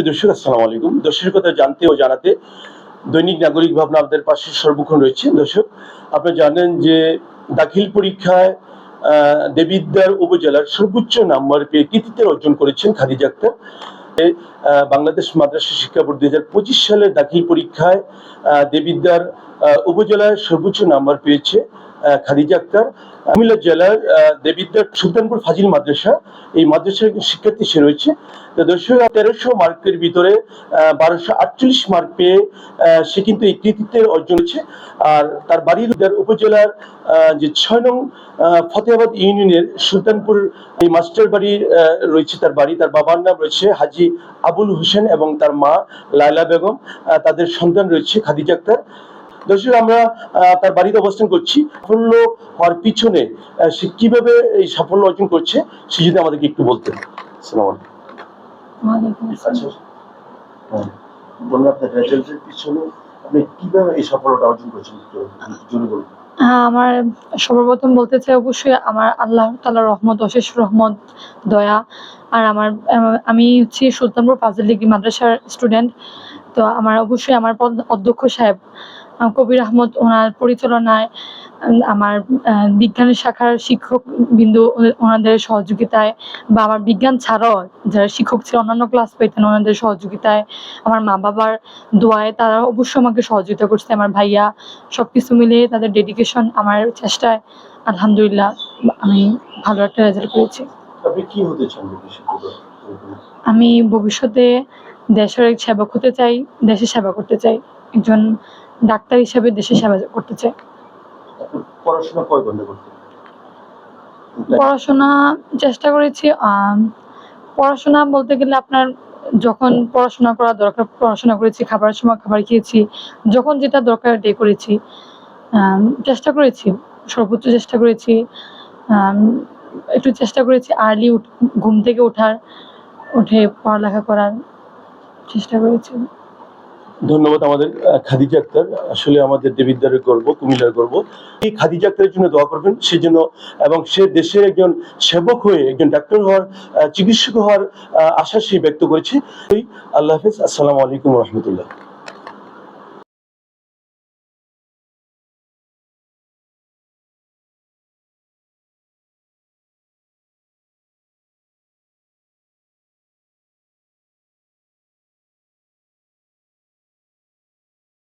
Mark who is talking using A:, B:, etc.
A: দর্শক আসসালামু আলাইকুম। দেশের কথা জানতে ও জানাতে দৈনিক নাগরিক ভাবনা পাশে সর্বক্ষণ রয়েছে। দর্শক জানেন যে দাখিল পরীক্ষায় আহ, দেবিদ্বার উপজেলার সর্বোচ্চ নাম্বার পেয়ে কৃতিত্ব অর্জন করেছেন খাদিজা আক্তার। বাংলাদেশ মাদ্রাসা শিক্ষা বোর্ড দুই হাজার পঁচিশ সালের দাখিল পরীক্ষায় আহ, দেবিদ্বার উপজেলায় সর্বোচ্চ নাম্বার পেয়েছে। খাদিজা আক্তার। কুমিল্লা জেলার আহ, দেবিদ্বার সুলতানপুর ফাজিল মাদ্রাসা। এই মাদ্রাসার শিক্ষার্থী সে রয়েছে। তো দর্শক তেরোশো মার্কের ভিতরে বারোশো আটচল্লিশ মার্ক পেয়ে সে কিন্তু এই কৃতিত্বের অর্জন হয়েছে আর তার বাড়ির উপজেলার যে ছয় নং ফতেহাবাদ ইউনিয়নের সুলতানপুর এই মাস্টার আহ, রয়েছে তার বাড়ি। তার বাবার নাম রয়েছে হাজি আবুল হোসেন এবং তার মা লায়লা বেগম। তাদের সন্তান রয়েছে খাদিজা আক্তার। দর্শক আমরা তার বাড়িতে অবস্থান করছি। সাফল্য হওয়ার পিছনে সে কীভাবে এই সাফল্য অর্জন করছে সে যদি আমাদেরকে একটু বলতেন। আসসালামু আলাইকুম। হ্যাঁ। বলুন আপনার রেজাল্টের পিছনে আপনি কীভাবে এই সফলতা অর্জন করেছেন জোরে বলুন।
B: হ্যাঁ, আমার সর্বপ্রথম বলতে চাই অবশ্যই আমার আল্লাহ তালার রহমত অশেষ রহমত দয়া। আর আমার আমি হচ্ছি সুলতানপুর ফাজিল ডিগ্রি মাদ্রাসার স্টুডেন্ট তো আমার অবশ্যই আমার অধ্যক্ষ সাহেব। কবির আহমদ ওনার পরিচালনায় আমার বিজ্ঞানের শাখার শিক্ষক বিন্দু ওনাদের সহযোগিতায় বা আমার বিজ্ঞান ছাড়াও যারা শিক্ষক ছিল অন্যান্য ক্লাস পেতেন ওনাদের সহযোগিতায় আমার মা বাবার দোয়ায় তারা অবশ্যই আমাকে সহযোগিতা করছে। আমার ভাইয়া সব কিছু মিলিয়ে তাদের ডেডিকেশন আমার চেষ্টায় আলহামদুলিল্লাহ আমি ভালো একটা রেজাল্ট
A: ভবিষ্যতে?
B: আমি ভবিষ্যতে দেশের সেবক হতে চাই দেশের সেবা করতে চাই। একজন ডাক্তার হিসেবে দেশে সেবা করতে চাই
A: পড়াশোনা কয় ঘণ্টা করতে?
B: পড়াশোনা চেষ্টা করেছি পড়াশোনা বলতে গেলে আপনার যখন পড়াশোনা করা দরকার পড়াশোনা করেছি খাবারের সময় খাবার খেয়েছি যখন যেটা দরকার ওটাই করেছি। চেষ্টা করেছি সর্বোচ্চ চেষ্টা করেছি। একটু চেষ্টা করেছি আর্লি ঘুম থেকে ওঠার উঠে পড়ালেখা করার চেষ্টা করেছি।
A: ধন্যবাদ আমাদের খাদিজা আক্তার। আসলে আমাদের দেবিদ্বারের গর্ব, কুমিল্লার গর্ব। এই খাদিজা আক্তারের জন্য দোয়া করবেন সেই জন্য এবং সে দেশের একজন সেবক হয়ে, একজন ডাক্তার হওয়ার চিকিৎসক হওয়ার আশা সে ব্যক্ত করেছে। আল্লাহ হাফিজ, আসসালামু আলাইকুম রহমতুল্লাহ।